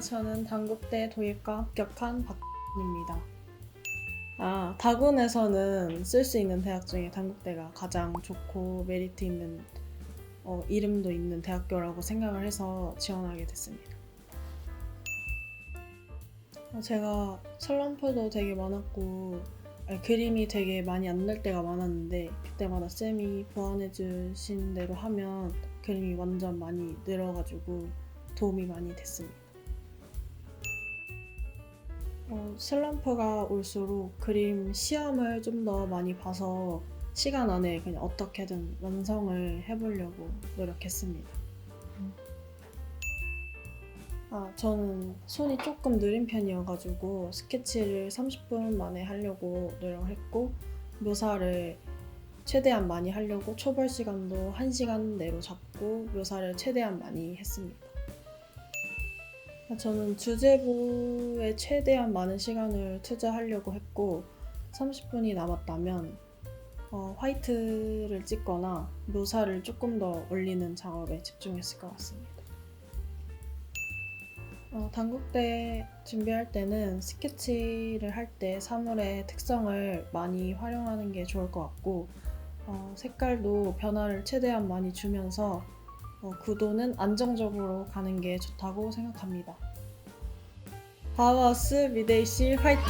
저는 단국대 도예과 합격한 박입니다. 아, 다군에서는 쓸 수 있는 대학 중에 단국대가 가장 좋고 메리트 있는 어, 이름도 있는 대학교라고 생각을 해서 지원하게 됐습니다. 어, 제가 슬럼프도 되게 많았고 아니, 그림이 되게 많이 안 날 때가 많았는데 그때마다 쌤이 보완해 주신 대로 하면 그림이 완전 많이 늘어가지고 도움이 많이 됐습니다. 어, 슬럼프가 올수록 그림 시험을 좀 더 많이 봐서 시간 안에 그냥 어떻게든 완성을 해보려고 노력했습니다. 아, 저는 손이 조금 느린 편이어가지고 스케치를 30분 만에 하려고 노력을 했고 묘사를 최대한 많이 하려고 초벌 시간도 1시간 내로 잡고 묘사를 최대한 많이 했습니다. 아, 저는 주제부에 최대한 많은 시간을 투자하려고 했고 30분이 남았다면 어, 화이트를 찍거나 묘사를 조금 더 올리는 작업에 집중했을 것 같습니다. 어, 단국대 준비할 때는 스케치를 할 때 사물의 특성을 많이 활용하는 게 좋을 것 같고 어, 색깔도 변화를 최대한 많이 주면서 어, 구도는 안정적으로 가는 게 좋다고 생각합니다. 바우하우스 미데이씨 화이팅!